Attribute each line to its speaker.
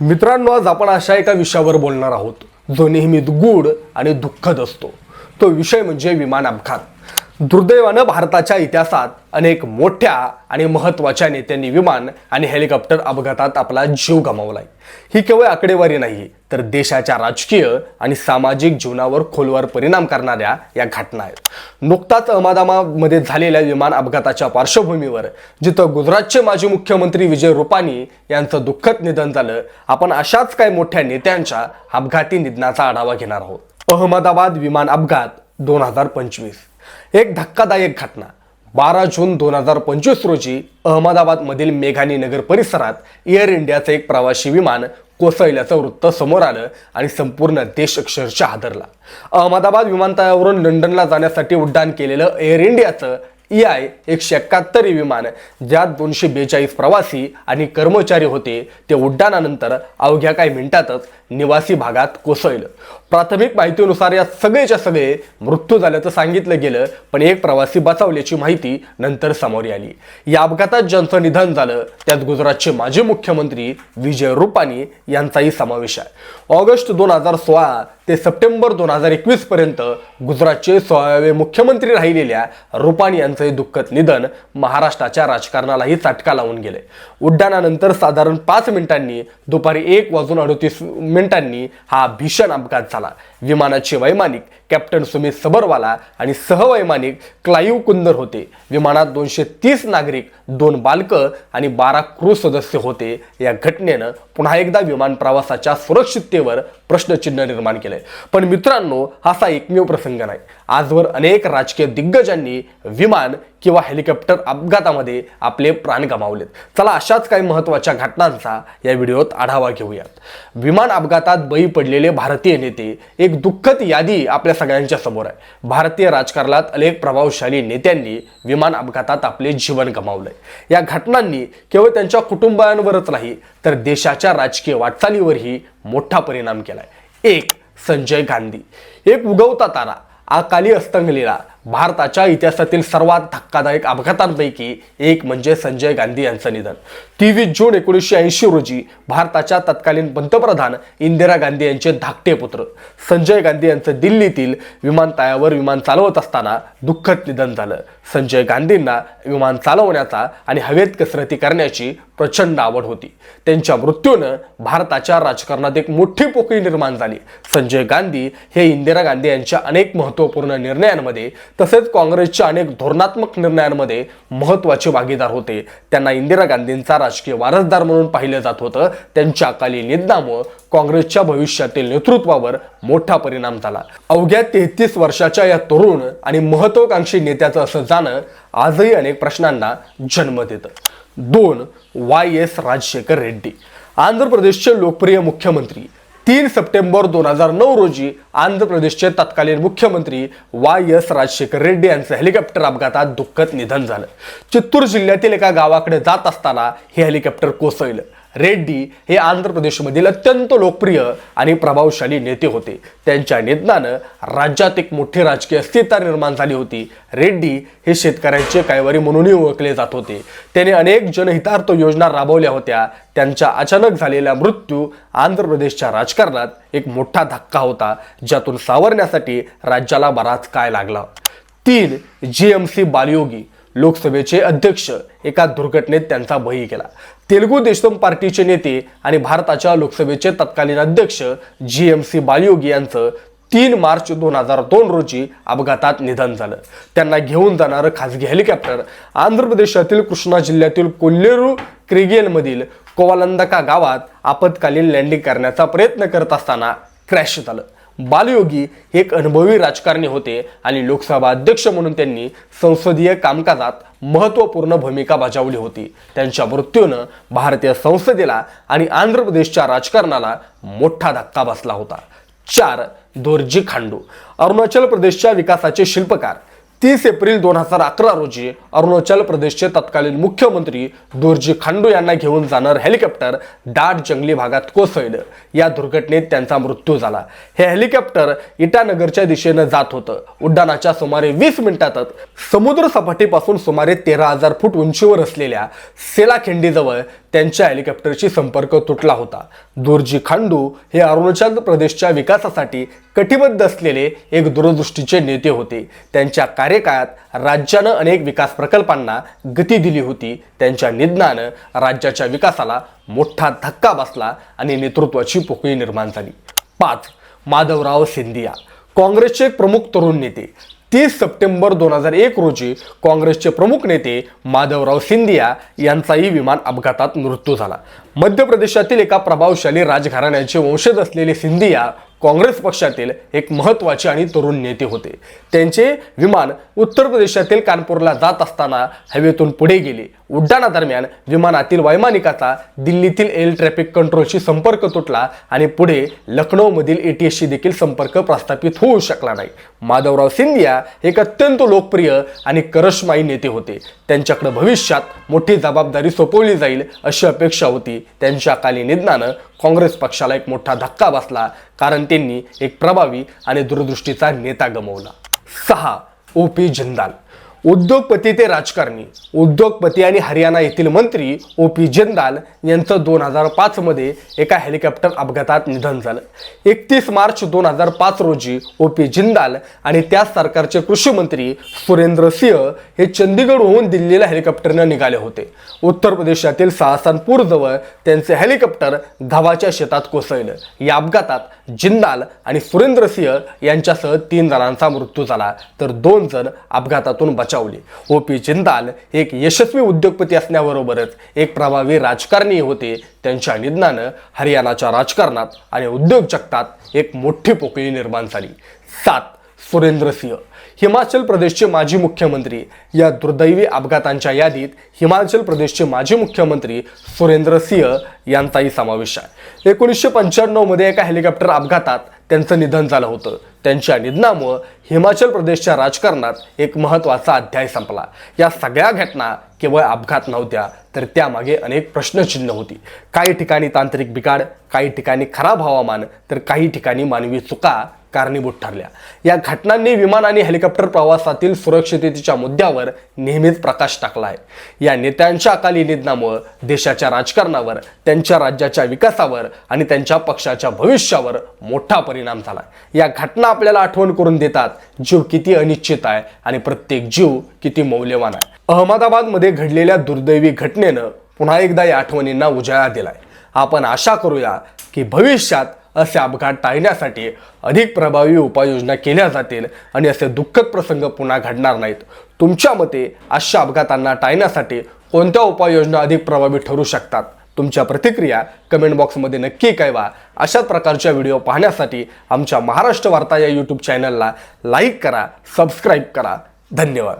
Speaker 1: मित्रांनो आज आपण अशा एका विषयावर बोलणार आहोत. जो नेहमीच गूढ आणि दुःखद असतो. तो विषय म्हणजे विमान अपघात. दुर्दैवानं भारताच्या इतिहासात अनेक मोठ्या आणि महत्त्वाच्या नेत्यांनी विमान आणि हेलिकॉप्टर अपघातात आपला जीव गमावलाय. ही केवळ आकडेवारी नाही तर देशाच्या राजकीय आणि सामाजिक जीवनावर खोलवर परिणाम करणाऱ्या या घटना आहेत. नुकताच अहमदाबादमध्ये झालेल्या विमान अपघाताच्या पार्श्वभूमीवर जिथं गुजरातचे माजी मुख्यमंत्री विजय रुपानी यांचं दुःखद निधन झालं आपण अशाच काही मोठ्या नेत्यांच्या अपघाती निधनाचा आढावा घेणार आहोत. अहमदाबाद विमान अपघात दोन हजार पंचवीस. एक धक्कादायक घटना. बारा जून दोन हजार पंचवीस रोजी अहमदाबादमधील मेघानी नगर परिसरात एअर इंडियाचं एक प्रवासी विमान कोसळल्याचं वृत्त समोर आलं आणि संपूर्ण देश अक्षरशः हादरला. अहमदाबाद विमानतळावरून लंडनला जाण्यासाठी उड्डाण केलेलं एअर इंडियाचं ई आय एकशे एकाहत्तर विमान ज्यात दोनशे बेचाळीस प्रवासी आणि कर्मचारी होते ते उड्डाणानंतर अवघ्या काही मिनिटातच निवासी भागात कोसळलं. प्राथमिक माहितीनुसार या सगळेच्या सगळे मृत्यू झाल्याचं सांगितलं गेलं पण एक प्रवासी बचावल्याची माहिती नंतर समोर आली. या अपघातात ज्यांचं निधन झालं त्यात गुजरातचे माजी मुख्यमंत्री विजय रुपानी यांचाही समावेश आहे. ऑगस्ट दोन हजार सोळा ते सप्टेंबर दोन हजार एकवीस पर्यंत गुजरातचे सोळावे मुख्यमंत्री राहिलेल्या रुपानी यांचं हे दुःखद निधन महाराष्ट्राच्या राजकारणालाही चटका लावून गेले. उड्डाणानंतर साधारण पाच मिनिटांनी दुपारी एक वाजून अडतीस मिनिटांनी हा भीषण अपघात झाला. विमानाचे वैमानिक कॅप्टन सुमित सबरवाला आणि सहवैमानिक क्लाईव कुंदर होते. विमानात दोनशे तीस नागरिक दोन बालकं आणि बारा क्रू सदस्य होते. या घटनेनं पुन्हा एकदा विमान प्रवासाच्या सुरक्षिततेवर प्रश्नचिन्ह निर्माण केलंय पण मित्रांनो असा एकमेव प्रसंग नाही. आजवर अनेक राजकीय दिग्गजांनी विमान किंवा हेलिकॉप्टर अपघातामध्ये आपले प्राण गमावलेत. चला अशाच काही महत्त्वाच्या घटनांचा या व्हिडिओत आढावा घेऊयात. विमान अपघातात बळी पडलेले भारतीय नेते एक दुःखद यादी आपल्या सगळ्यांच्या समोर आहे. भारतीय राजकारणात अनेक प्रभावशाली नेत्यांनी विमान अपघातात आपले जीवन गमावलंय. या घटनांनी केवळ त्यांच्या कुटुंबांवरच नाही तर देशाच्या राजकीय वाटचालीवरही मोठा परिणाम केलाय. एक संजय गांधी. एक उगवता तारा अकाली अस्तंगलेला भारताच्या इतिहासातील सर्वात धक्कादायक अपघातांपैकी एक म्हणजे संजय गांधी यांचं निधन. तेवीस जून एकोणीसशे ऐंशी रोजी भारताच्या तत्कालीन पंतप्रधान इंदिरा गांधी यांचे धाकटे पुत्र. संजय गांधी यांचं दिल्लीतील विमानतळावर विमान चालवत असताना दुःखद निधन झालं. संजय गांधींना विमान चालवण्याचा आणि हवेत कसरती करण्याची प्रचंड आवड होती. त्यांच्या मृत्यूनं भारताच्या राजकारणात एक मोठी पोकळी निर्माण झाली. संजय गांधी हे इंदिरा गांधी यांच्या अनेक महत्त्वपूर्ण निर्णयांमध्ये तसेच काँग्रेसच्या अनेक धोरणात्मक निर्णयांमध्ये महत्त्वाचे भागीदार होते. त्यांना इंदिरा गांधींचा राजकीय वारसदार म्हणून पाहिलं जात होतं. त्यांच्या अकाली निधनामुळं काँग्रेसच्या भविष्यातील नेतृत्वावर मोठा परिणाम झाला. अवघ्या तेहतीस वर्षाच्या या तरुण आणि महत्वाकांक्षी नेत्याचं असं जाणं आजही अनेक प्रश्नांना जन्म देतं. दोन वाय एस राजशेखर रेड्डी. आंध्र प्रदेशचे लोकप्रिय मुख्यमंत्री. तीन सप्टेंबर दोन हजार नऊ रोजी आंध्र प्रदेशचे तत्कालीन मुख्यमंत्री वाय एस राजशेखर रेड्डी यांचं हेलिकॉप्टर अपघातात दुःखद निधन झालं. चित्तूर जिल्ह्यातील एका गावाकडे जात असताना हे हेलिकॉप्टर कोसळलं. रेड्डी हे आंध्र प्रदेशमधील अत्यंत लोकप्रिय आणि प्रभावशाली नेते होते. त्यांच्या निधनानं राज्यात एक मोठी राजकीय अस्थिरता निर्माण झाली होती. रेड्डी हे शेतकऱ्यांचे कायवारी म्हणूनही ओळखले जात होते. त्याने अनेक जनहितार्थ योजना राबवल्या होत्या. त्यांच्या अचानक झालेला मृत्यू आंध्र प्रदेशच्या राजकारणात एक मोठा धक्का होता ज्यातून सावरण्यासाठी राज्याला बराच काय लागला. तीन जी एम सी बालयोगी लोकसभेचे अध्यक्ष एका दुर्घटनेत त्यांचा बळी गेला. तेलुगू देशम पार्टीचे नेते आणि भारताच्या लोकसभेचे तत्कालीन अध्यक्ष जी एम सी बालयोगी यांचं तीन मार्च दोन हजार दोन रोजी अपघातात निधन झालं. त्यांना घेऊन जाणारं खासगी हेलिकॉप्टर आंध्र प्रदेशातील कृष्णा जिल्ह्यातील कोल्लेरू क्रिगेलमधील कोवालंदका गावात आपत्कालीन लँडिंग करण्याचा प्रयत्न करत असताना क्रॅश झालं. बालयोगी हे एक अनुभवी राजकारणी होते आणि लोकसभा अध्यक्ष म्हणून त्यांनी संसदीय कामकाजात महत्त्वपूर्ण भूमिका बजावली होती. त्यांच्या मृत्यूनं भारतीय संसदेला आणि आंध्र प्रदेशच्या राजकारणाला मोठा धक्का बसला होता. चार दोरजी खांडू अरुणाचल प्रदेशच्या विकासाचे शिल्पकार तीस एप्रिल दोन हजार अकरा रोजी अरुणाचल प्रदेशचे तत्कालीन मुख्यमंत्री दोरजी खांडू यांना घेऊन जाणार हेलिकॉप्टर दाट जंगली भागात कोसळलं. या दुर्घटनेत त्यांचा मृत्यू झाला. हे हेलिकॉप्टर इटानगरच्या दिशेनं जात होतं. उड्डाणाच्या सुमारे वीस मिनिटातच समुद्र सपाटीपासून सुमारे तेरा हजार फूट उंचीवर असलेल्या सेलाखिंडीजवळ त्यांच्या हेलिकॉप्टरशी संपर्क तुटला होता. दोरजी खांडू हे अरुणाचल प्रदेशच्या विकासासाठी कटिबद्ध असलेले एक दूरदृष्टीचे नेते होते. त्यांच्या कार्यकाळात राज्यानं अनेक विकास प्रकल्पांना गती दिली होती. त्यांच्या निधनानं राज्याच्या विकासाला मोठा धक्का बसला आणि नेतृत्वाची पोकळी निर्माण झाली. पाच माधवराव सिंधिया काँग्रेसचे प्रमुख तरुण नेते. तीस सप्टेंबर दोन हजार एक रोजी काँग्रेसचे प्रमुख नेते माधवराव सिंधिया यांचाही विमान अपघातात मृत्यू झाला. मध्य प्रदेशातील एका प्रभावशाली राजघराण्याचे वंशज असलेले सिंधिया काँग्रेस पक्षातील एक महत्त्वाचे आणि तरुण नेते होते. त्यांचे विमान उत्तर प्रदेशातील कानपूरला जात असताना हवेतून पुढे गेले. उड्डाणादरम्यान विमानातील वैमानिकाचा दिल्लीतील एअर ट्रॅफिक कंट्रोलशी संपर्क तुटला आणि पुढे लखनौमधील एटीएसशी देखील संपर्क प्रस्थापित होऊ शकला नाही. माधवराव सिंधिया एक अत्यंत लोकप्रिय आणि करशमाई नेते होते. त्यांच्याकडे भविष्यात मोठी जबाबदारी सोपवली जाईल अशी अपेक्षा होती. त्यांच्या काली निधनानं काँग्रेस पक्षाला एक मोठा धक्का बसला कारण त्यांनी एक प्रभावी आणि दूरदृष्टीचा नेता गमावला. सहा ओ पी जिंदाल. उद्योगपती ते राजकारणी. उद्योगपती आणि हरियाणा येथील मंत्री ओ पी जिंदाल यांचं दोन हजार पाचमध्ये एका हेलिकॉप्टर अपघातात निधन झालं. एकतीस मार्च दोन हजार पाच रोजी ओ पी जिंदाल आणि त्याच सरकारचे कृषी मंत्री सुरेंद्र सिंह हे चंदीगडहून दिल्लीला हेलिकॉप्टरनं निघाले होते. उत्तर प्रदेशातील सहासनपूर जवळ त्यांचे हेलिकॉप्टर गव्हाच्या शेतात कोसळलं. या अपघातात जिंदाल आणि सुरेंद्र सिंह यांच्यासह तीन जणांचा मृत्यू झाला. तर दोन जण अपघातातून बचावले. ओ पी जिंदाल एक यशस्वी उद्योगपती असण्याबरोबरच एक प्रभावी राजकारणी होते. त्यांच्या निधनानं हरियाणाच्या राजकारणात आणि उद्योग जगतात एक मोठी पोकळी निर्माण झाली. सात सुरेंद्र सिंह. हिमाचल प्रदेशचे माजी मुख्यमंत्री या दुर्दैवी अपघातांच्या यादीत हिमाचल प्रदेशचे माजी मुख्यमंत्री सुरेंद्र सिंह यांचाही समावेश आहे. एकोणीसशे पंच्याण्णवमध्ये एका हेलिकॉप्टर अपघातात त्यांचं निधन झालं होतं. त्यांच्या निधनामुळं हिमाचल प्रदेशच्या राजकारणात एक महत्त्वाचा अध्याय संपला. या सगळ्या घटना केवळ अपघात नव्हत्या तर त्यामागे अनेक प्रश्नचिन्ह होती. काही ठिकाणी तांत्रिक बिघाड काही ठिकाणी खराब हवामान तर काही ठिकाणी मानवी चुका कारणीभूत ठरल्या. या घटनांनी विमान आणि हेलिकॉप्टर प्रवासातील सुरक्षिततेच्या मुद्द्यावर नेहमीच प्रकाश टाकला आहे. या नेत्यांच्या अकाली निधनामुळं देशाच्या राजकारणावर त्यांच्या राज्याच्या विकासावर आणि त्यांच्या पक्षाच्या भविष्यावर मोठा परिणाम झाला या घटना आपल्याला आठवण करून देतात जीव किती अनिश्चित आहे आणि प्रत्येक जीव किती मौल्यवान आहे. अहमदाबादमध्ये घडलेल्या दुर्दैवी घटनेनं पुन्हा एकदा या आठवणींना उजाळा दिलाय. आपण आशा करूया की भविष्यात असे अपघात टाळण्यासाठी अधिक प्रभावी उपाययोजना केल्या जातील आणि असे दुःखद प्रसंग पुन्हा घडणार नाहीत. तुमच्या मते अशा अपघातांना टाळण्यासाठी कोणत्या उपाययोजना अधिक प्रभावी ठरू शकतात? तुमच्या प्रतिक्रिया कमेंट बॉक्समध्ये नक्की कळवा. अशाच प्रकारच्या व्हिडिओ पाहण्यासाठी आमच्या महाराष्ट्र वार्ता या यूट्यूब चॅनलला लाईक करा सबस्क्राईब करा. धन्यवाद.